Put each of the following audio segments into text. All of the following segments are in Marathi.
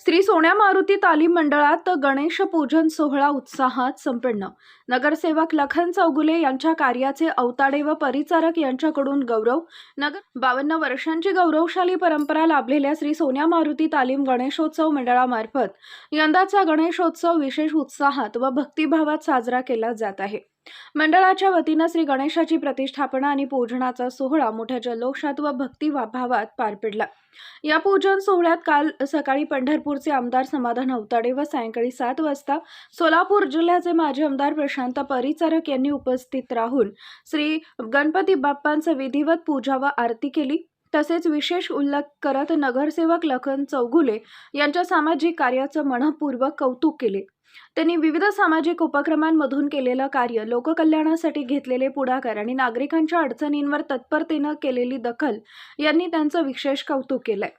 श्री सोन्या मारुती तालीम मंडळात गणेश पूजन सोहळा उत्साहात संपन्न. नगरसेवक लखन चौगुले यांच्या कार्याचे अवताडे व परिचारक यांच्याकडून गौरव. नगर बावन्न वर्षांची गौरवशाली परंपरा लाभलेल्या श्री सोन्या मारुती तालीम गणेशोत्सव मंडळामार्फत यंदाचा गणेशोत्सव विशेष उत्साहात व भक्तिभावात साजरा केला जात आहे. मंडळाच्या वतीनं श्री गणेशाची प्रतिष्ठापना आणि पूजनाचा सोहळा मोठ्या जल्लोषात व भक्तिभावात पार पडला. या पूजन सोहळ्यात काल सकाळी पंढरपूरचे आमदार समाधान अवताडे व सायंकाळी सात वाजता सोलापूर जिल्ह्याचे माजी आमदार प्रशांत परिचारक यांनी उपस्थित राहून श्री गणपती बाप्पांचं विधिवत पूजा व आरती केली. तसेच विशेष उल्लेख करत नगरसेवक लखन चौगुले यांच्या सामाजिक कार्याचं मनपूर्वक कौतुक केले. त्यांनी विविध सामाजिक उपक्रमांमधून केलेलं कार्य लोककल्याणासाठी घेतलेले पुढाकार आणि नागरिकांच्या अडचणींवर तत्परतेनं केलेली दखल यांनी त्यांचं विशेष कौतुक केलंय.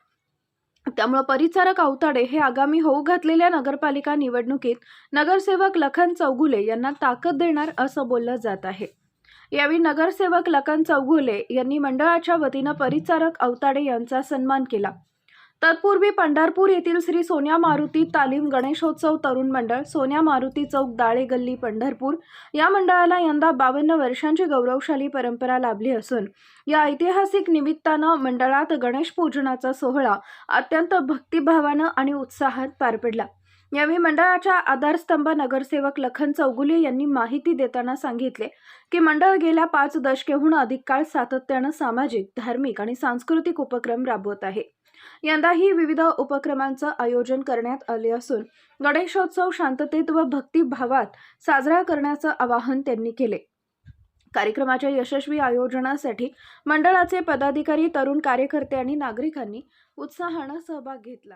त्यामुळे परिचारक अवताडे हे आगामी होऊ घातलेल्या नगरपालिका निवडणुकीत नगरसेवक लखन चौगुले यांना ताकद देणार असं बोललं जात आहे. यावेळी नगरसेवक लखन चौगुले यांनी मंडळाच्या वतीनं परिचारक अवताडे यांचा सन्मान केला. तत्पूर्वी पंढरपूर येथील श्री सोन्या मारुती तालीम गणेशोत्सव तरुण मंडळ सोन्या मारुती चौक दाळे गल्ली पंढरपूर या मंडळाला यंदा बावन्न वर्षांची गौरवशाली परंपरा लाभली असून या ऐतिहासिक निमित्तानं मंडळात गणेश पूजनाचा सोहळा अत्यंत भक्तिभावानं आणि उत्साहात पार पडला. यावेळी मंडळाच्या आधारस्तंभ नगरसेवक लखन चौगुले यांनी माहिती देताना सांगितले की मंडळ गेल्या पाच दशकेहून अधिक काळ सातत्यानं सामाजिक धार्मिक आणि सांस्कृतिक उपक्रम राबवत आहे. यंदाही विविध उपक्रमांचं आयोजन करण्यात आले असून गणेशोत्सव शांततेत व भक्तिभावात साजरा करण्याचं आवाहन त्यांनी केले. कार्यक्रमाच्या यशस्वी आयोजनासाठी मंडळाचे पदाधिकारी तरुण कार्यकर्ते आणि नागरिकांनी उत्साहानं सहभाग घेतला.